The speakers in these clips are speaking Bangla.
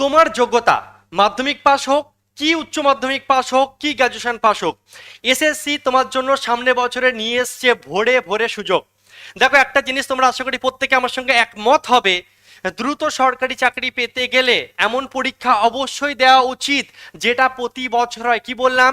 তোমার যোগ্যতা, মাধ্যমিক পাশ হোক, কি উচ্চ মাধ্যমিক পাস হোক, কি গ্র্যাজুয়েশন পাস হোক এসএসসি তোমার জন্য সামনে বছরে নিয়ে এসছে ভোরে ভোরে সুযোগ। দেখো একটা জিনিস তোমরা আশা করি প্রত্যেকে আমার সঙ্গে একমত হবে দ্রুত সরকারি চাকরি পেতে গেলে এমন পরীক্ষা অবশ্যই দেওয়া উচিত, যেটা প্রতি বছর হয়। কি বললাম?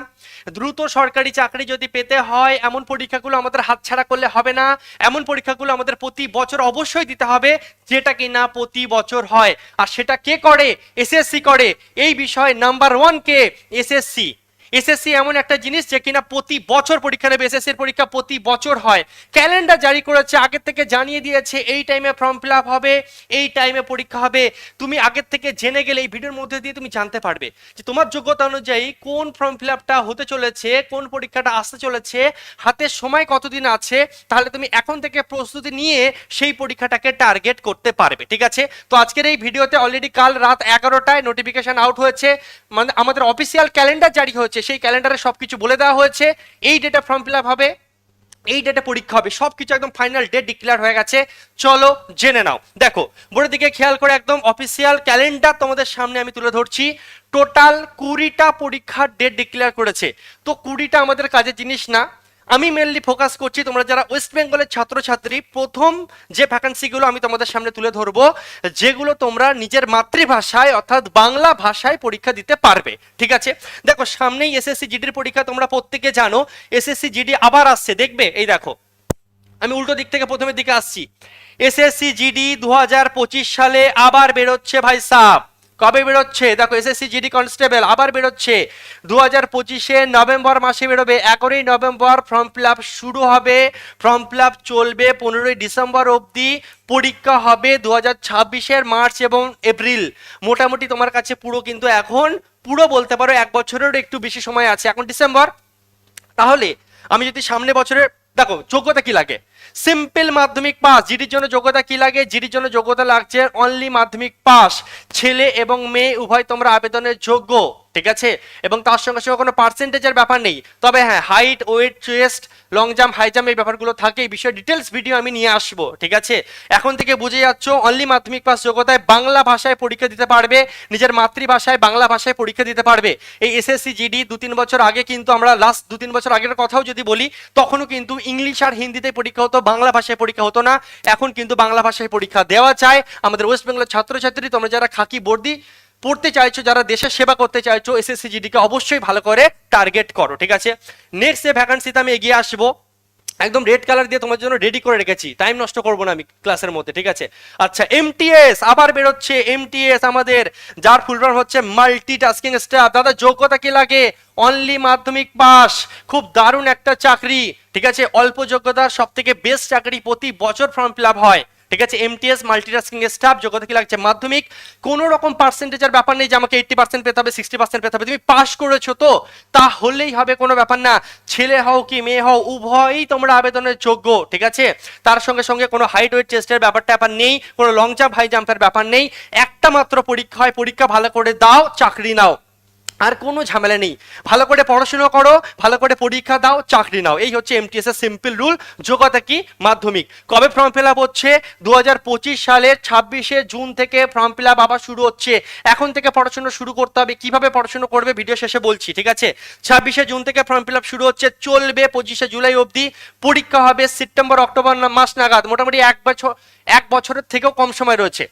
দ্রুত সরকারি চাকরি যদি পেতে হয়, এমন পরীক্ষাগুলো আমাদের হাতছাড়া করলে হবে না। এমন পরীক্ষাগুলো আমাদের প্রতি বছর অবশ্যই দিতে হবে, যেটা কি না প্রতি বছর হয়। আর সেটা কে করে? এসএসসি করে। এই বিষয়ে নাম্বার ওয়ান কে? এসএসসি। এসএসসি এমন একটা জিনিস যে কিনা প্রতি বছর পরীক্ষা নেবে এসএসসি এর পরীক্ষা প্রতি বছর হয়। ক্যালেন্ডার জারি করেছে, আগের থেকে জানিয়ে দিয়েছে, এই টাইমে ফর্ম ফিল হবে, এই টাইমে পরীক্ষা হবে। তুমি আগের থেকে জেনে গেলে এই ভিডিওর মধ্যে দিয়ে তুমি জানতে পারবে যে তোমার যোগ্যতা অনুযায়ী কোন ফর্ম ফিল হতে চলেছে, কোন পরীক্ষাটা আসতে চলেছে, হাতে সময় কতদিন আছে, তাহলে তুমি এখন থেকে প্রস্তুতি নিয়ে সেই পরীক্ষাটাকে টার্গেট করতে পারবে, ঠিক আছে? তো আজকের এই ভিডিওতে অলরেডি কাল রাত এগারোটায় নোটিফিকেশন আউট হয়েছে। মানে আমাদের অফিসিয়াল ক্যালেন্ডার জারি হয়েছে সেই ক্যালেন্ডারে সব কিছু বলে দেওয়া হয়েছে। এই ডেটা ফর্ম ফিল হবে, এই ডেটে পরীক্ষা হবে সব কিছু একদম ফাইনাল ডেট ডিক্লেয়ার হয়ে গেছে। চলো জেনে নাও। দেখো বোর্ডের দিকে খেয়াল করে একদম অফিসিয়াল ক্যালেন্ডার তোমাদের সামনে আমি তুলে ধরছি। টোটাল কুড়িটা পরীক্ষার ডেট ডিক্লেয়ার করেছে। তো কুড়িটা আমাদের কাজের জিনিস না আমি মেনলি ফোকাস করছি তোমরা যারা ওয়েস্ট বেঙ্গলের ছাত্রছাত্রী, প্রথম যে ভ্যাকান্সিগুলো আমি তোমাদের সামনে তুলে ধরবো, যেগুলো তোমরা নিজের মাতৃভাষায় অর্থাৎ বাংলা ভাষায় পরীক্ষা দিতে পারবে। ঠিক আছে? দেখো, সামনেই এসএসসি জিডির পরীক্ষা তোমরা প্রত্যেকে জানো। এসএসসি জিডি আবার আসছে, দেখবে? এই দেখো। আমি উল্টো দিক থেকে প্রথমের দিকে আসছি। এসএসসি জিডি দু হাজার পঁচিশ সালে আবার বেরোচ্ছে ভাই সাহ কবে বেরোচ্ছে? দেখো এসএসসি জিডি কনস্টেবল আবার বেরোচ্ছে। দু হাজার পঁচিশে নভেম্বর মাসে বেরোবে। এগারোই নভেম্বর ফর্ম ফিল শুরু হবে। ফর্ম ফিল চলবে পনেরোই ডিসেম্বর অবধি। পরীক্ষা হবে দু হাজার ছাব্বিশের মার্চ এবং এপ্রিল। মোটামুটি তোমার কাছে পুরো কিন্তু এখন পুরো বলতে পারো এক বছরেরও একটু বেশি সময় আছে। এখন ডিসেম্বর। তাহলে আমি যদি সামনে বছরের দেখো, যোগ্যতা কি লাগে? সিম্পল মাধ্যমিক পাস জিডির জন্য যোগ্যতা কি লাগে? জিডির জন্য যোগ্যতা লাগছে অনলি মাধ্যমিক পাস ছেলে এবং মেয়ে, উভয় তোমরা আবেদনের যোগ্য, ঠিক আছে? এবং তার সঙ্গে সঙ্গে কোনো পার্সেন্টেজের ব্যাপার নেই। তবে হ্যাঁ height weight chest long jump high jump এই ব্যাপারগুলো থাকে। এই বিষয়ে ডিটেলস ভিডিও আমি নিয়ে আসব, ঠিক আছে? এখন থেকে বুঝে যাচ্ছ অনলি মাধ্যমিক পাস যোগ্যতায় বাংলা ভাষায় পরীক্ষা দিতে পারবে, নিজের মাতৃভাষায় বাংলা ভাষায় পরীক্ষা দিতে পারবে। এই এসএসসি জিডি দু তিন বছর আগে কিন্তু আমরা লাস্ট দু তিন বছর আগের কথাও যদি বলি, তখনও কিন্তু ইংলিশ আর হিন্দিতে পরীক্ষা হতো, বাংলা ভাষায় পরীক্ষা হতো না। এখন কিন্তু বাংলা ভাষায় পরীক্ষা দেওয়া চায় আমাদের ওয়েস্ট বেঙ্গলের ছাত্রছাত্রী, তোমরা যারা খাকি বর্দি, পড়তে চাইছো, যারা দেশের সেবা করতে চাইছো এসএসসি জিডিকে অবশ্যই ভালো করে টার্গেট করো, ঠিক আছে? নেক্সট যে ভ্যাকান্সিতে আমি এগিয়ে আসব একদম রেড কালার দিয়ে তোমার জন্য রেডি করে রেখেছি। টাইম নষ্ট করব না আমি ক্লাসের মধ্যে, ঠিক আছে? আচ্ছা এমটিএস আবার বেরোচ্ছে। এমটিএস আমাদের, যার ফুল ফর্ম হচ্ছে মাল্টি টাস্কিং স্টাফ দাদা, যোগ্যতা কি লাগে? অনলি মাধ্যমিক পাস। খুব দারুণ একটা চাকরি, ঠিক আছে? অল্প যোগ্যতার সব থেকে বেস্ট চাকরি প্রতি বছর ফর্ম ফিল হয়। ঠিক আছে এমটিএস মাল্টিটাস্কিং স্টাফ যোগ্যতা কি লাগছে? মাধ্যমিক, কোনো রকম পার্সেন্টেজের ব্যাপার নেই যে আমাকে এইটটি পার্সেন্ট পেতে হবে সিক্সটি পার্সেন্ট পেতে হবে। তুমি পাস করেছ তো, তাহলেই হবে, কোনো ব্যাপার না। ছেলে হও কি মেয়ে হও, উভয়ই তোমরা আবেদনের যোগ্য, ঠিক আছে? তার সঙ্গে সঙ্গে কোনো হাইট ওয়েট চেস্টের ব্যাপারটা ব্যাপার নেই, কোনো লং জাম্প হাই জাম্পের ব্যাপার নেই। একটা মাত্র পরীক্ষা হয়, পরীক্ষা ভালো করে দাও, চাকরি নাও। আর কোনো ঝামেলা নেই। ভালো করে পড়াশোনা করো, ভালো করে পরীক্ষা দাও, চাকরি নাও। এই হচ্ছে এমটিএস এর সিম্পল রুল যোগ্যতা কি? মাধ্যমিক। কবে ফর্ম ফিল আপ হচ্ছে? দু হাজার পঁচিশ সালের ছাব্বিশে জুন থেকে ফর্ম ফিল আপ আবার শুরু হচ্ছে। এখন থেকে পড়াশোনা শুরু করতে হবে। কীভাবে পড়াশোনা করবে? ভিডিও শেষে বলছি, ঠিক আছে? ছাব্বিশে জুন থেকে ফর্ম ফিল আপ শুরু হচ্ছে, চলবে পঁচিশে জুলাই অবধি। পরীক্ষা হবে সেপ্টেম্বর, অক্টোবর মাস নাগাদ। মোটামুটি এক বছর এক বছরের থেকেও কম সময় রয়েছে।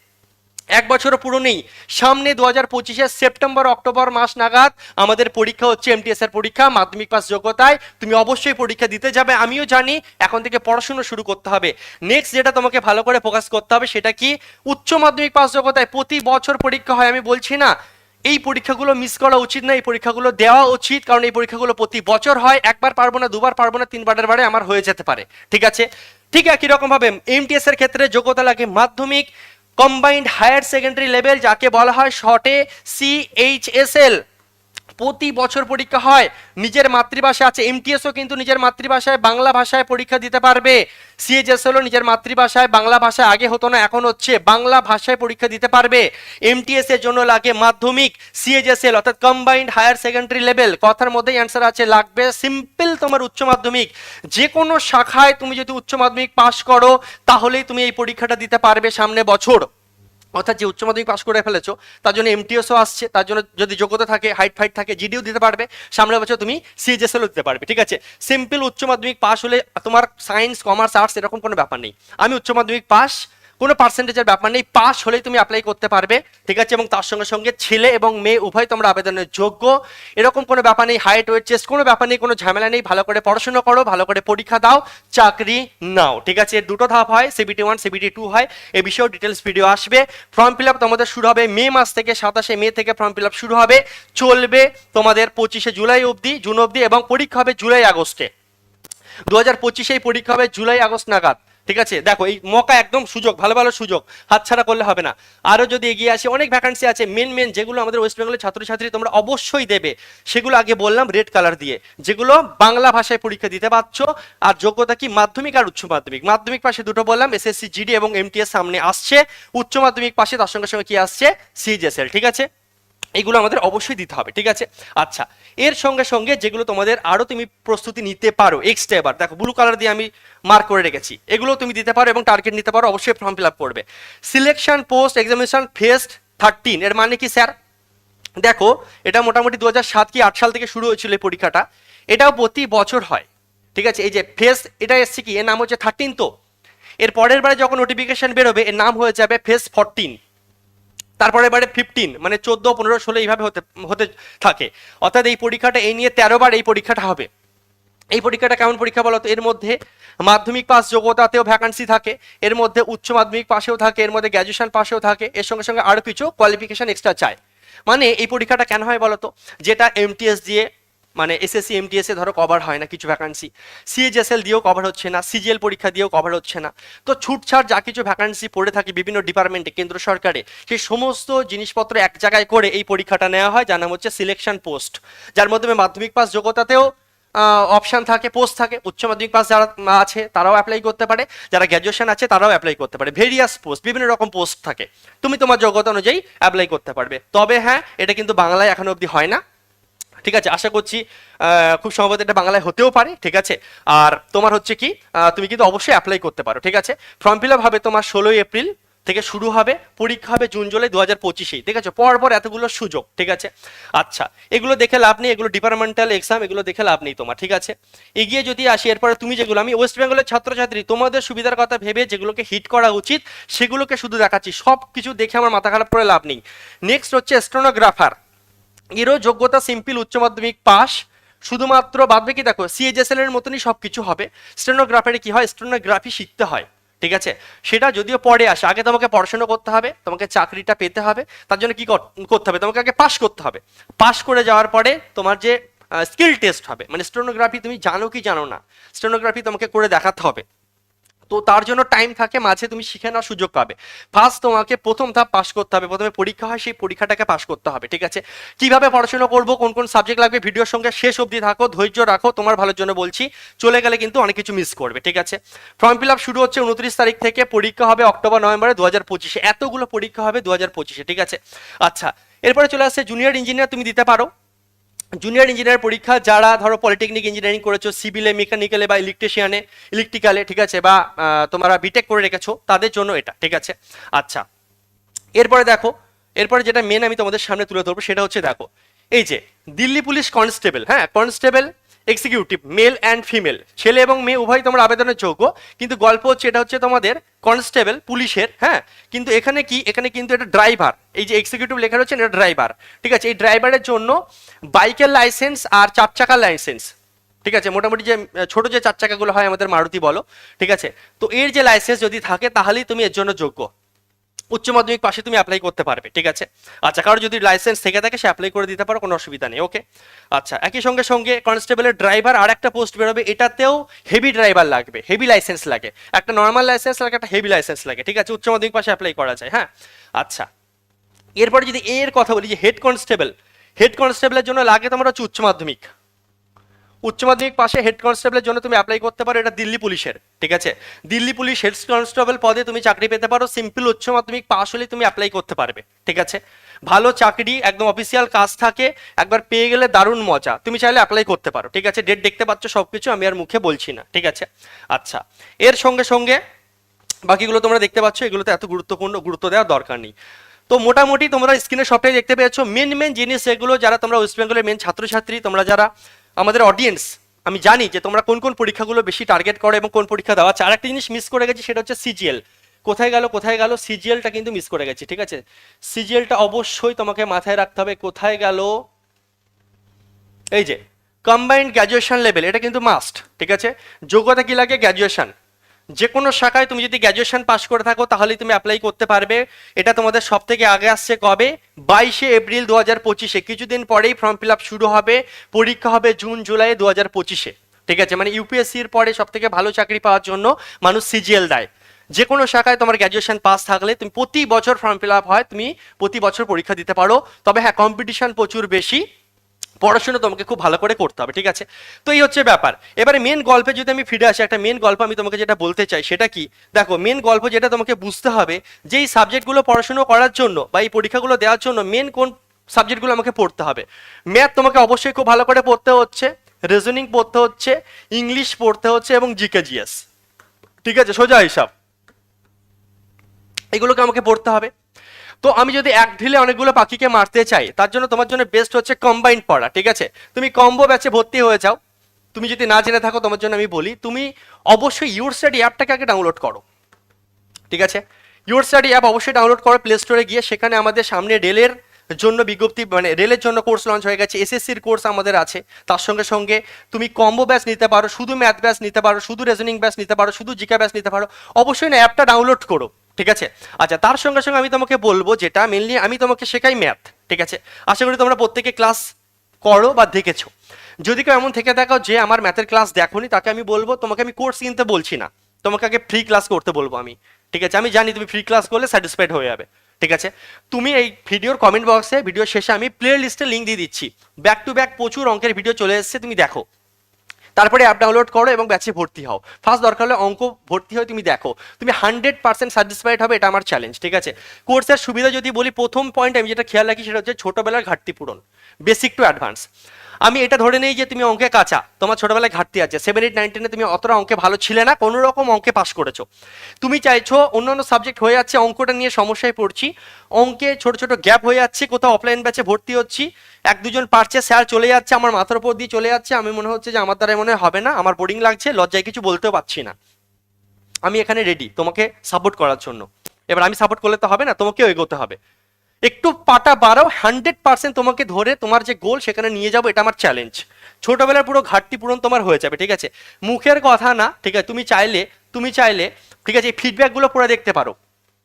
এক বছরও পুরো নেই সামনে দু হাজার পঁচিশে সেপ্টেম্বর, অক্টোবর মাস নাগাদ আমাদের পরীক্ষা হচ্ছে এমটিএস এর পরীক্ষা, মাধ্যমিক পাস যোগ্যতায়। তুমি অবশ্যই পরীক্ষা দিতে যাবে, আমিও জানি এখন থেকে পড়াশোনা শুরু করতে হবে। নেক্সট যেটা তোমাকে ভালো করে ফোকাস করতে হবে সেটা কি? উচ্চ মাধ্যমিক পাস যোগ্যতায় প্রতি বছর পরীক্ষা হয়, আমি বলছি না। এই পরীক্ষাগুলো মিস করা উচিত না, এই পরীক্ষাগুলো দেওয়া উচিত, কারণ এই পরীক্ষাগুলো প্রতি বছর হয়। একবার পারব না, দুবার পারব না, তিনবারের বারে আমার হয়ে যেতে পারে। ঠিক আছে? ঠিক একই রকম ভাবে এমটিএস এর ক্ষেত্রে যোগ্যতা লাগে মাধ্যমিক কম্বাইন্ড হায়ার সেকেন্ডারি লেভেল যাকে বলা হয় শর্টে সিএইচএসএল প্রতি বছর পরীক্ষা হয়। নিজের মাতৃভাষা আছে এমটিএসও কিন্তু নিজের মাতৃভাষায় বাংলা ভাষায় পরীক্ষা দিতে পারবে। সিএইচএসএলও নিজের মাতৃভাষায় বাংলা ভাষায় আগে হতো না, এখন হচ্ছে বাংলা ভাষায় পরীক্ষা দিতে পারবে। এমটিএস এর জন্য লাগে মাধ্যমিক সিএইচএসএল অর্থাৎ কম্বাইন্ড হায়ার সেকেন্ডারি লেভেল কথার মধ্যেই অ্যান্সার আছে, লাগবে সিম্পল তোমার উচ্চ মাধ্যমিক। যে কোনো শাখায় তুমি যদি উচ্চ মাধ্যমিক পাশ করো, তাহলেই তুমি এই পরীক্ষাটা দিতে পারবে সামনে বছর। অর্থাৎ যে উচ্চ মাধ্যমিক পাশ করে ফেলেছো, তার জন্য এমটিএসও আসছে, তার জন্য যদি যোগ্যতা থাকে হাইট ফাইট থাকে জিডিও দিতে পারবে, সামনের বছর তুমি সিএইচএসএলও দিতে পারবে, ঠিক আছে? সিম্পল উচ্চ মাধ্যমিক পাশ হলে তোমার সায়েন্স কমার্স আর্টস এরকম কোনো ব্যাপার নেই। আমি উচ্চ মাধ্যমিক পাস কোনো পার্সেন্টেজের ব্যাপার নেই পাস হলেই তুমি অ্যাপ্লাই করতে পারবে, ঠিক আছে? এবং তার সঙ্গে সঙ্গে ছেলে এবং মেয়ে উভয় তোমরা আবেদনের যোগ্য। এরকম কোনো ব্যাপার নেই হাইট ওয়েট চেস্ট কোনো ব্যাপার নেই, কোনো ঝামেলা নেই, ভালো করে পড়াশোনা করো, ভালো করে পরীক্ষা দাও, চাকরি নাও, ঠিক আছে? দুটো ধাপ হয় সিবিটি ওয়ান সিবিটি টু হয়, এ বিষয়েও ডিটেলস ভিডিও আসবে। ফর্ম ফিল আপ তোমাদের শুরু হবে মে মাস থেকে, সাতাশে মে থেকে ফর্ম ফিল আপ শুরু হবে, চলবে তোমাদের পঁচিশে জুলাই অবধি, জুন অবধি এবং পরীক্ষা হবে জুলাই আগস্টে। দু হাজার পঁচিশেই পরীক্ষা হবে জুলাই আগস্ট নাগাদ। ঠিক আছে? দেখো, এই মকা একদম সুযোগ, ভালো ভালো সুযোগ। হাতছাড়া করলে হবে না। আরও যদি এগিয়ে আসে, অনেক ভ্যাকান্সি আছে। মেন মেন যেগুলো আমাদের ওয়েস্ট বেঙ্গলের ছাত্রছাত্রী তোমরা অবশ্যই দেবে। সেগুলো আগে বললাম রেড কালার দিয়ে। যেগুলো বাংলা ভাষায় পরীক্ষা দিতে পারছ। আর যোগ্যতা কি? মাধ্যমিক আর উচ্চ মাধ্যমিক। মাধ্যমিক পাশে দুটো বললাম এসএসসি জিডি এবং এমটিএস সামনে আসছে। উচ্চ মাধ্যমিক পাশে তার সঙ্গে সঙ্গে কি আসছে? সিজিএসএল ঠিক আছে? এগুলো আমাদের অবশ্যই দিতে হবে, ঠিক আছে? আচ্ছা এর সঙ্গে সঙ্গে যেগুলো তোমাদের আরও তুমি প্রস্তুতি নিতে পারো এক্সট্রা এবার, দেখো ব্লু কালার দিয়ে আমি মার্ক করে রেখেছি এগুলো তুমি দিতে পারো এবং টার্গেট নিতে পারো, অবশ্যই ফর্ম ফিল আপ করবে। Selection post examination phase thirteen এর মানে কি স্যার দেখো, এটা মোটামুটি দু সাত কি আট সাল থেকে শুরু হয়েছিল এই পরীক্ষাটা, এটাও প্রতি বছর হয়, ঠিক আছে? এই যে ফেস এটা এসছে কি? এর নাম হচ্ছে থার্টিন তো। এর পরের বারে যখন নোটিফিকেশন বেরোবে, এর নাম হয়ে যাবে ফেস ফোরটিন তারপরে এবারে ফিফটিন মানে চোদ্দ, পনেরো, ষোলো এইভাবে হতে হতে থাকে। অর্থাৎ এই পরীক্ষাটা এই নিয়ে তেরো বার এই পরীক্ষাটা হবে। এই পরীক্ষাটা কেমন পরীক্ষা বলতো এর মধ্যে মাধ্যমিক পাস যোগ্যতাতেও ভ্যাকান্সি থাকে, এর মধ্যে উচ্চ মাধ্যমিক পাশেও থাকে, এর মধ্যে গ্র্যাজুয়েশন পাশেও থাকে, এর সঙ্গে সঙ্গে আরও কিছু কোয়ালিফিকেশান এক্সট্রা চায়। মানে এই পরীক্ষাটা কেন হয় বলতো যেটা এমটিএস দিয়ে মানে এসএসসি এমটিএস এ ধরো কভার হয় না কিছু ভ্যাকান্সি সিএইচএসএল দিয়েও কভার হচ্ছে না সিজিএল পরীক্ষা দিয়েও কভার হচ্ছে না। তো ছুটছাট যা কিছু ভ্যাকান্সি পড়ে থাকে বিভিন্ন ডিপার্টমেন্টে কেন্দ্র সরকারে, সেই সমস্ত জিনিসপত্র এক জায়গায় করে এই পরীক্ষাটা নেওয়া হয়, যার নাম হচ্ছে সিলেকশন পোস্ট যার মাধ্যমে মাধ্যমিক পাস যোগ্যতাতেও অপশন থাকে পোস্ট থাকে। উচ্চ মাধ্যমিক পাস যারা আছে, তারাও অ্যাপ্লাই করতে পারে। যারা গ্র্যাজুয়েশন আছে, তারাও অ্যাপ্লাই করতে পারে। ভেরিয়াস পোস্ট বিভিন্ন রকম পোস্ট থাকে। তুমি তোমার যোগ্যতা অনুযায়ী অ্যাপ্লাই করতে পারবে। তবে হ্যাঁ এটা কিন্তু বাংলায় এখনও অবধি হয় না। ঠিক আছে, আশা করছি খুব সম্ভবত এটা বাংলায় হতেও পারে, ঠিক আছে? আর তোমার হচ্ছে কি তুমি কিন্তু অবশ্যই অ্যাপ্লাই করতে পারো, ঠিক আছে? ফর্ম ফিল আপ হবে তোমার ষোলোই এপ্রিল থেকে শুরু হবে, পরীক্ষা হবে জুন, জুলাই দু হাজার পঁচিশেই, ঠিক আছে? পর পর এতগুলো সুযোগ, ঠিক আছে? আচ্ছা এগুলো দেখে লাভ নেই, এগুলো ডিপার্টমেন্টাল এক্সাম এগুলো দেখে লাভ নেই তোমার, ঠিক আছে? এগিয়ে যদি আসি, এরপরে তুমি যেগুলো, আমি ওয়েস্ট বেঙ্গলের ছাত্রছাত্রী, তোমাদের সুবিধার কথা ভেবে যেগুলোকে হিট করা উচিত, সেগুলোকে শুধু দেখাচ্ছি সব কিছু দেখে আমার মাথা খারাপ করে লাভ নেই। নেক্সট হচ্ছে স্টোনোগ্রাফার এরও যোগ্যতা, সিম্পল, উচ্চ মাধ্যমিক পাস শুধুমাত্র বাদবে কি দেখো সিএইচএসএল এর মতনই সব কিছু হবে। স্টেনোগ্রাফারে কি হয়? স্টেনোগ্রাফি শিখতে হয়, ঠিক আছে? সেটা যদিও পরে আসে, আগে তোমাকে পড়াশোনা করতে হবে, তোমাকে চাকরিটা পেতে হবে, তার জন্য কি কর- করতে হবে? তোমাকে আগে পাস করতে হবে। পাস করে যাওয়ার পরে তোমার যে স্কিল টেস্ট হবে মানে স্টেনোগ্রাফি তুমি জানো কি জানো না, স্টেনোগ্রাফি তোমাকে করে দেখাতে হবে। তো তার জন্য টাইম থাকে, মাঝে তুমি শিখে নেওয়ার সুযোগ পাবে। ফার্স্ট তোমাকে প্রথম ধাপ পাস করতে হবে। প্রথমে পরীক্ষা হয়, সেই পরীক্ষাটাকে পাস করতে হবে, ঠিক আছে? কীভাবে পড়াশোনা করব, কোন কোন সাবজেক্ট লাগবে, ভিডিওর সঙ্গে শেষ অবধি থাকো, ধৈর্য রাখো, তোমার ভালোর জন্য বলছি। চলে গেলে কিন্তু অনেক কিছু মিস করবে, ঠিক আছে? ফর্ম ফিল আপ শুরু হচ্ছে উনত্রিশ তারিখ থেকে, পরীক্ষা হবে অক্টোবর, নভেম্বরে দু হাজার পঁচিশে। এতগুলো পরীক্ষা হবে দু হাজার পঁচিশে, ঠিক আছে? আচ্ছা এরপরে চলে আসছে জুনিয়র ইঞ্জিনিয়ার তুমি দিতে পারো। জুনিয়র ইঞ্জিনিয়ার পরীক্ষা, যারা ধরো পলিটেকনিক ইঞ্জিনিয়ারিং করেছ সিভিলে মেকানিক্যালে বা ইলেকট্রিশিয়ানে ইলেকট্রিক্যালে ঠিক আছে, বা তোমরা বিটেক করে রেখেছো, তাদের জন্য এটা, ঠিক আছে? আচ্ছা এরপরে দেখো, এরপরে যেটা মেন আমি তোমাদের সামনে তুলে ধরবো, সেটা হচ্ছে দেখো, এই যে দিল্লি পুলিশ কনস্টেবল হ্যাঁ constable executive male and female ছেলে এবং মেয়ে, উভয় তোমরা আবেদনের যোগ্য। কিন্তু গল্প হচ্ছে, এটা হচ্ছে তোমাদের কনস্টেবল পুলিশের হ্যাঁ? কিন্তু এখানে কি? এখানে কিন্তু এটা ড্রাইভার এই যে এক্সিকিউটিভ লেখা রয়েছে, এটা ড্রাইভার ঠিক আছে? এই ড্রাইভারের জন্য বাইকের লাইসেন্স আর চার চাকার লাইসেন্স ঠিক আছে? মোটামুটি যে ছোট যে চার চাকাগুলো হয় আমাদের মারুতি বলো। ঠিক আছে? তো এর যে লাইসেন্স যদি থাকে, তাহলেই তুমি এর জন্য যোগ্য। উচ্চ মাধ্যমিক পাশে তুমি অ্যাপ্লাই করতে পারবে, ঠিক আছে? আচ্ছা কারও যদি লাইসেন্স থেকে থাকে, সে অ্যাপ্লাই করে দিতে পারো, কোনো অসুবিধা নেই ওকে আচ্ছা একই সঙ্গে সঙ্গে কনস্টেবলের ড্রাইভার আর একটা পোস্ট বেরোবে, এটাতেও হেভি ড্রাইভার লাগবে হেভি লাইসেন্স লাগে। একটা নর্মাল লাইসেন্স লাগে একটা হেভি লাইসেন্স লাগে, ঠিক আছে? উচ্চ মাধ্যমিক পাশে অ্যাপ্লাই করা যায় হ্যাঁ? আচ্ছা এরপরে যদি এর কথা বলি, যে হেড কনস্টেবল হেড কনস্টেবলের জন্য লাগে তোমার হচ্ছে উচ্চ মাধ্যমিক। উচ্চ মাধ্যমিক পাশে হেড কনস্টেবলের জন্য তুমি অ্যাপ্লাই করতে পারো, এটা দিল্লি পুলিশের, ঠিক আছে? দিল্লি পুলিশ হেড কনস্টেবল পদে তুমি চাকরি পেতে পারো সিম্পল উচ্চ মাধ্যমিক পাশ হলে তুমি অ্যাপ্লাই করতে পারবে, ঠিক আছে? ভালো চাকরি, একদম অফিসিয়াল কাজ থাকে, একবার পেয়ে গেলে দারুণ মজা, তুমি চাইলে অ্যাপ্লাই করতে পারো, ঠিক আছে? ডেট দেখতে পাচ্ছ সব কিছু আমি আর মুখে বলছি না, ঠিক আছে? আচ্ছা এর সঙ্গে সঙ্গে বাকিগুলো তোমরা দেখতে পাচ্ছ, এগুলোতে এত গুরুত্বপূর্ণ, গুরুত্ব দেওয়ার দরকার নেই। তো মোটামুটি তোমরা স্ক্রিনে সবটাই দেখতে পেয়েছ। মেন মেন জিনিস এগুলো যারা তোমরা ওয়েস্ট বেঙ্গলের মেন ছাত্রছাত্রী, তোমরা যারা আমাদের অডিয়েন্স আমি জানি যে তোমরা কোন কোন পরীক্ষাগুলো বেশি টার্গেট করো এবং কোন পরীক্ষা দেওয়া আর একটা জিনিস মিস করে গেছি, সেটা হচ্ছে সিজিএল কোথায় গেল কোথায় গেল? সিজিএলটা কিন্তু মিস করে গেছি, ঠিক আছে? সিজিএলটা অবশ্যই তোমাকে মাথায় রাখতে হবে, কোথায় গেল? এই যে কম্বাইন্ড গ্র্যাজুয়েশন লেভেল এটা কিন্তু মাস্ট ঠিক আছে? যোগ্যতা কি লাগে? গ্র্যাজুয়েশন যে কোনো শাখায় তুমি যদি গ্র্যাজুয়েশন পাস করে থাকো, তাহলেই তুমি অ্যাপ্লাই করতে পারবে। এটা তোমাদের সব থেকে আগে আসছে কবে? বাইশে এপ্রিল দু হাজার পঁচিশে। কিছুদিন পরেই ফর্ম ফিল আপ শুরু হবে। পরীক্ষা হবে জুন, জুলাই দু হাজার পঁচিশে। ঠিক আছে? মানে ইউপিএসসির পরে সব থেকে ভালো চাকরি পাওয়ার জন্য মানুষ সিজিএল দেয়। যে কোনো শাখায় তোমার গ্র্যাজুয়েশন পাস থাকলে তুমি প্রতি বছর ফর্ম ফিল আপ হয়, তুমি প্রতি বছর পরীক্ষা দিতে পারো। তবে হ্যাঁ কম্পিটিশন প্রচুর বেশি। পড়াশোনা তোমাকে খুব ভালো করে করতে হবে, ঠিক আছে? তো এই হচ্ছে ব্যাপার। এবারে মেন গল্পে যদি আমি ফিরে আসি, একটা মেন গল্প আমি তোমাকে যেটা বলতে চাই, সেটা কি? দেখো মেন গল্প যেটা তোমাকে বুঝতে হবে যে এই সাবজেক্টগুলো পড়াশুনো করার জন্য বা এই পরীক্ষাগুলো দেওয়ার জন্য মেন কোন সাবজেক্টগুলো আমাকে পড়তে হবে? ম্যাথ তোমাকে অবশ্যই খুব ভালো করে পড়তে হচ্ছে রিজনিং পড়তে হচ্ছে ইংলিশ পড়তে হচ্ছে এবং জিকে জিএস ঠিক আছে? সোজা হিসাব। এগুলোকে আমাকে পড়তে হবে। তো আমি যদি এক ঢিলে অনেকগুলো পাখিকে মারতে চাই, তার জন্য তোমার জন্য বেস্ট হচ্ছে কম্বাইন্ড পড়া, ঠিক আছে? তুমি কম্বো ব্যাচে ভর্তি হয়ে যাও। তুমি যদি না জেনে থাকো, তোমার জন্য আমি বলি, তুমি অবশ্যই ইউর স্টাডি অ্যাপটাকে আগে ডাউনলোড করো। ঠিক আছে? ইউর স্টাডি অ্যাপ অবশ্যই ডাউনলোড করো প্লে স্টোরে গিয়ে। সেখানে আমাদের সামনে রেলের জন্য বিজ্ঞপ্তি মানে রেলের জন্য কোর্স লঞ্চ হয়ে গেছে এসএসসির কোর্স আমাদের আছে। তার সঙ্গে সঙ্গে তুমি কম্বো ব্যাচ নিতে পারো, শুধু ম্যাথ ব্যাচ নিতে পারো, শুধু রেজনিং ব্যাচ নিতে পারো, শুধু জিকা ব্যাচ নিতে পারো। অবশ্যই না অ্যাপটা ডাউনলোড করো। ঠিক আছে? আচ্ছা তার সঙ্গে সঙ্গে আমি তোমাকে বলব যেটা মেনলি আমি তোমাকে শেখাই ম্যাথ ঠিক আছে? আশা করি তোমরা প্রত্যেকে ক্লাস করো বা দেখেছ। যদি কেউ এমন থেকে দেখো যে আমার ম্যাথের ক্লাস দেখোনি, তাকে আমি বলব, তোমাকে আমি কোর্স কিনতে বলছি না। তোমাকে আগে ফ্রি ক্লাস করতে বলব আমি। ঠিক আছে? আমি জানি তুমি ফ্রি ক্লাস করলে স্যাটিসফাইড হয়ে যাবে। ঠিক আছে? তুমি এই ভিডিওর কমেন্ট বক্সে ভিডিও শেষে আমি প্লে লিস্টে লিঙ্ক দিয়ে দিচ্ছি। ব্যাক টু ব্যাক প্রচুর অঙ্কের ভিডিও চলে এসেছে, তুমি দেখো। তারপরে অ্যাপ ডাউনলোড করো এবং ব্যাচে ভর্তি হও। ফার্স্ট দরকার হলে অঙ্ক ভর্তি হয়ে তুমি দেখো। তুমি হান্ড্রেড পার্সেন্ট স্যাটিসফাইড হবে, এটা আমার চ্যালেঞ্জ ঠিক আছে? কোর্সের সুবিধা যদি বলি, প্রথম পয়েন্ট আমি যেটা খেয়াল রাখি, সেটা হচ্ছে ছোটোবেলার ঘাটতি পূরণ। বেসিক টু অ্যাডভান্স আমি এটা ধরে নেই যে তুমি অঙ্কে কাঁচা। তোমার ছোটবেলায় ঘাটতি আছে। সেভেন এইট নাইন টেনে তুমি অতটা অঙ্কে ভালো ছিলে না, কোনো রকম অঙ্কে পাস করেছ। তুমি চাইছো অন্যান্য সাবজেক্ট হয়ে যাচ্ছে, অঙ্কটা নিয়ে সমস্যায় পড়ছি। অঙ্কে ছোট ছোট গ্যাপ হয়ে যাচ্ছে, কোথাও অফলাইন ব্যাচে ভর্তি হচ্ছি। এক দুজন পারছে স্যার চলে যাচ্ছে, আমার মাথার উপর দিয়ে চলে যাচ্ছে। আমি মনে হচ্ছে যে আমার দ্বারা মনে হবে না, আমার বোরিং লাগছে, লজ্জায় কিছু বলতেও পারছি না। আমি এখানে রেডি তোমাকে সাপোর্ট করার জন্য। এবার আমি সাপোর্ট করলে তো হবে না, তোমাকেও এগোতে হবে। একটু পাটা বাড়াও হান্ড্রেড পার্সেন্ট তোমাকে ধরে তোমার যে গোল সেখানে নিয়ে যাব, এটা আমার চ্যালেঞ্জ ছোটবেলার পুরো ঘাটতি পূরণ তোমার হয়ে যাবে, ঠিক আছে? মুখের কথা না, ঠিক আছে? তুমি চাইলে তুমি চাইলে, ঠিক আছে? এই ফিডব্যাকগুলো পড়ে দেখতে পারো।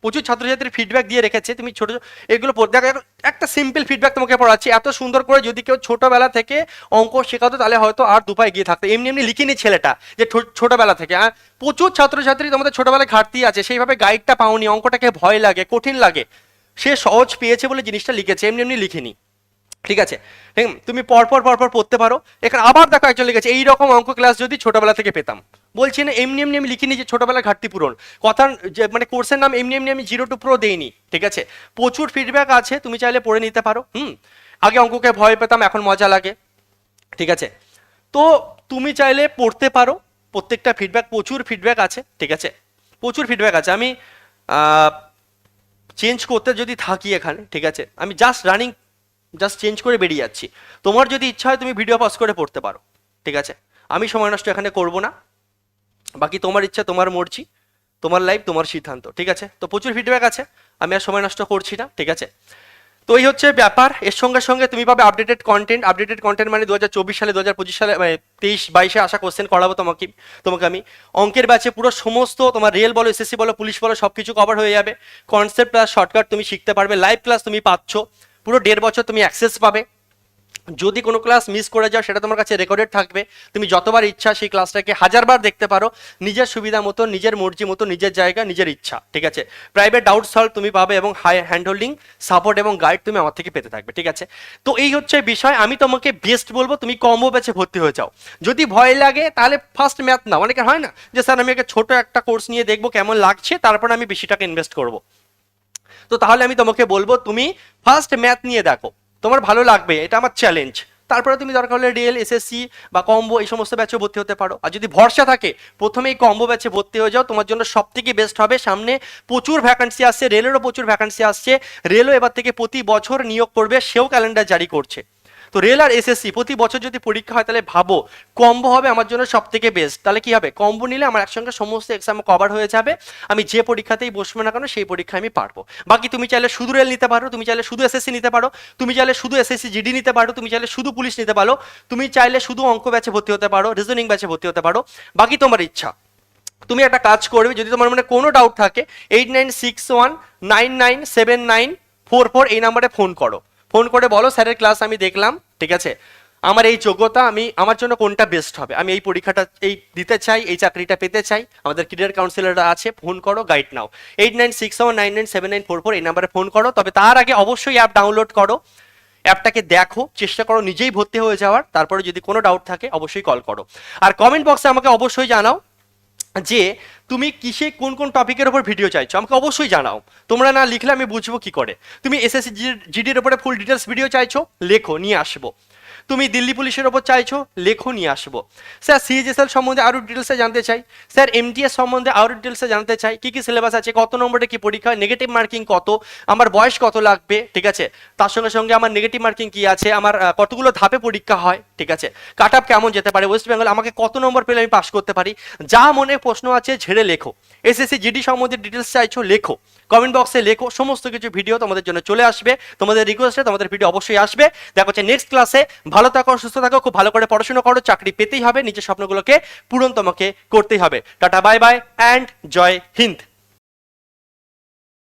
প্রচুর ছাত্রছাত্রীর ফিডব্যাক দিয়ে রেখেছে, তুমি ছোট, এগুলো একটা সিম্পল ফিডব্যাক তোমাকে পড়াচ্ছি। এত সুন্দর করে যদি কেউ ছোটবেলা থেকে অঙ্ক শেখাতো, তাহলে হয়তো আর দুপায় গিয়ে থাকতো। এমনি এমনি লিখিনি ছেলেটা, যে ছোটবেলা থেকে হ্যাঁ প্রচুর ছাত্রছাত্রী তোমাদের ছোটবেলায় ঘাটতি আছে, সেইভাবে গাইডটা পাওনি, অঙ্কটাকে ভয় লাগে, কঠিন লাগে। সে সহজ পেয়েছে বলে জিনিসটা লিখেছে, এমনি এমনি লিখিনি। ঠিক আছে? তুমি পরপর পরপর পড়তে পারো। এখানে আবার দেখো একজন লিখেছে, এইরকম অঙ্ক ক্লাস যদি ছোটবেলা থেকে পেতাম। বলছি না, এমনি এমনি আমি লিখিনি যে ছোটবেলায় ঘাটতি পূরণ। কথা যে মানে কোর্সের নাম এমনি এমনি আমি জিরো টু প্রো দেইনি, ঠিক আছে? প্রচুর ফিডব্যাক আছে, তুমি চাইলে পড়ে নিতে পারো, হুম? আগে অঙ্ককে ভয় পেতাম, এখন মজা লাগে, ঠিক আছে? তো তুমি চাইলে পড়তে পারো, প্রত্যেকটা ফিডব্যাক প্রচুর ফিডব্যাক আছে, ঠিক আছে? প্রচুর ফিডব্যাক আছে। আমি চেঞ্জ করতে যদি থাকি এখানে, ঠিক আছে? আমি জাস্ট রানিং জাস্ট চেঞ্জ করে বেরিয়ে যাচ্ছি। তোমার যদি ইচ্ছা হয় তুমি ভিডিও পাস করে পড়তে পারো, ঠিক আছে? আমি সময় নষ্ট এখানে করব না। বাকি তোমার ইচ্ছা, তোমার মরছি তোমার লাইফ তোমার সিদ্ধান্ত, ঠিক আছে? তো প্রচুর ফিডব্যাক আছে। আমি আর সময় নষ্ট করছি না, ঠিক আছে? তো এই হচ্ছে ব্যাপার। এর সঙ্গে সঙ্গে তুমি পাবে আপডেটেড কন্টেন্ট আপডেটেড কন্টেন্ট মানে দু হাজার চব্বিশ সালে দু হাজার পঁচিশ সালে মানে তেইশ, বাইশে আসা কোশ্চেন করাবো তোমাকে তোমাকে আমি। অঙ্কের ব্যাচে পুরো সমস্ত তোমার রেল বলো এসএসসি বলো পুলিশ বলো সব কিছু কভার হয়ে যাবে। কনসেপ্ট প্লাস শর্টকাট তুমি শিখতে পারবে। লাইভ ক্লাস তুমি পাচ্ছ। পুরো দেড় বছর তুমি অ্যাক্সেস পাবে। যদি কোনো ক্লাস মিস করে যাও, সেটা তোমার কাছে রেকর্ডেড থাকবে। তুমি যতবার ইচ্ছা সেই ক্লাসটাকে হাজারবার দেখতে পারো। নিজের সুবিধা মতো, নিজের মর্জি মতো, নিজের জায়গা, নিজের ইচ্ছা, ঠিক আছে? প্রাইভেট ডাউট সলভ তুমি পাবে এবং হাই হ্যান্ড হোল্ডিং সাপোর্ট এবং গাইড তুমি আমার থেকে পেতে থাকবে, ঠিক আছে? তো এই হচ্ছে বিষয়। আমি তোমাকে বেস্ট বলব, তুমি কম্বো ব্যাচে ভর্তি হয়ে যাও। যদি ভয় লাগে, তাহলে ফার্স্ট ম্যাথ না অনেকে হয় না যে, স্যার, আমি একটা ছোট একটা কোর্স নিয়ে দেখব কেমন লাগছে, তারপর আমি বেশি টাকা ইনভেস্ট করব। তো তাহলে আমি তোমাকে বলব, তুমি ফার্স্ট ম্যাথ নিয়ে দেখো। তোমার ভালো লাগবে, এটা আমার চ্যালেঞ্জ তারপরে তুমি দরকার হলে রেল এসএসসি বা কম্বো এই সমস্ত ব্যাচে ভর্তি হতে পারো। আর যদি ভরসা থাকে প্রথমে এই কম্বো ব্যাচে ভর্তি হয়ে যাও, তোমার জন্য সব থেকে বেস্ট হবে। সামনে প্রচুর ভ্যাকান্সি আসছে রেলেরও প্রচুর ভ্যাকান্সি আসছে। রেলও এবার থেকে প্রতি বছর নিয়োগ করবে, সেও ক্যালেন্ডার জারি করছে। তো রেল আর এসএসসি প্রতি বছর যদি পরীক্ষা হয়, তাহলে ভাবো, কম্বো হবে আমার জন্য সব থেকে বেস্ট তাহলে কি হবে? কম্বো নিলে আমার একসঙ্গে সমস্ত এক্সাম কভার হয়ে যাবে। আমি যে পরীক্ষাতেই বসবো না কেন, সেই পরীক্ষায় আমি পারব। বাকি তুমি চাইলে শুধু রেল নিতে পারো, তুমি চাইলে শুধু এসএসসি নিতে পারো, তুমি চাইলে শুধু এসএসসি জিডি নিতে পারো, তুমি চাইলে শুধু পুলিশ নিতে পারো, তুমি চাইলে শুধু অঙ্ক ব্যাচে ভর্তি হতে পারো রিজনিং ব্যাচে ভর্তি হতে পারো। বাকি তোমার ইচ্ছা। তুমি একটা কাজ করবে, যদি তোমার মনে কোনো ডাউট থাকে eight nine six one nine nine seven nine four four এই নাম্বারে ফোন করো। ফোন করে বলো, স্যারের ক্লাস আমি দেখলাম, ঠিক আছে? আমার এই যোগ্যতা, আমি, আমার জন্য কোনটা বেস্ট হবে? আমি এই পরীক্ষাটা, এই দিতে চাই, এই চাকরিটা পেতে চাই। আমাদের ক্যারিয়ার কাউন্সিলররা আছে, ফোন করো গাইড নাও। Eight nine six one nine nine seven nine four four এই নাম্বারে ফোন করো। তবে তার আগে অবশ্যই অ্যাপ ডাউনলোড করো। অ্যাপটাকে দেখো, চেষ্টা করো নিজেই ভর্তি হয়ে যাওয়ার। তারপরে যদি কোনো ডাউট থাকে, অবশ্যই কল করো। আর কমেন্ট বক্সে আমাকে অবশ্যই জানাও। যে তুমি কিসে কোন কোন টপিকের উপর ভিডিও চাইছো, আমাকে অবশ্যই জানাও। তোমরা না লিখলে আমি বুঝব কি করে। তুমি এসএসসি জিডির উপরে ফুল ডিটেলস ভিডিও চাইছো, লেখো, নিয়ে আসব। তুমি দিল্লি পুলিশের ওপর চাইছো, লেখো, নিয়ে আসব। স্যার সিএইচএসএল সম্বন্ধে আরও ডিটেলসে জানতে চাই। স্যার এমটিএস সম্বন্ধে আরও ডিটেলসে জানতে চাই। কী কী সিলেবাস আছে, কত নম্বরে কি পরীক্ষা নেগেটিভ মার্কিং কত, আমার বয়স কত লাগবে, ঠিক আছে? তার সঙ্গে সঙ্গে আমার নেগেটিভ মার্কিং কি আছে, আমার কতগুলো ধাপে পরীক্ষা হয়, ঠিক আছে? কাট আপ কেমন যেতে পারে ওয়েস্ট বেঙ্গল আমাকে কত নম্বর পেলে আমি পাস করতে পারি? যা মনে প্রশ্ন আছে, ঝেড়ে লেখো। এসএসসি জিডি সম্বন্ধে ডিটেলস চাইছো, লেখো। কমেন্ট বক্সে লেখো, সমস্ত কিছু ভিডিও তোমাদের জন্য চলে আসবে। তোমাদের রিকোয়েস্টে তোমাদের ভিডিও অবশ্যই আসবে। দেখা হচ্ছে নেক্সট ক্লাসে ভালো থাকো, সুস্থ থাকো, খুব ভালো করে পড়াশোনা করো, চাকরি পেতেই হবে, নিজের স্বপ্নগুলোকে পূরণ তোমাকে করতেই হবে। Tata bye bye and Jai Hind.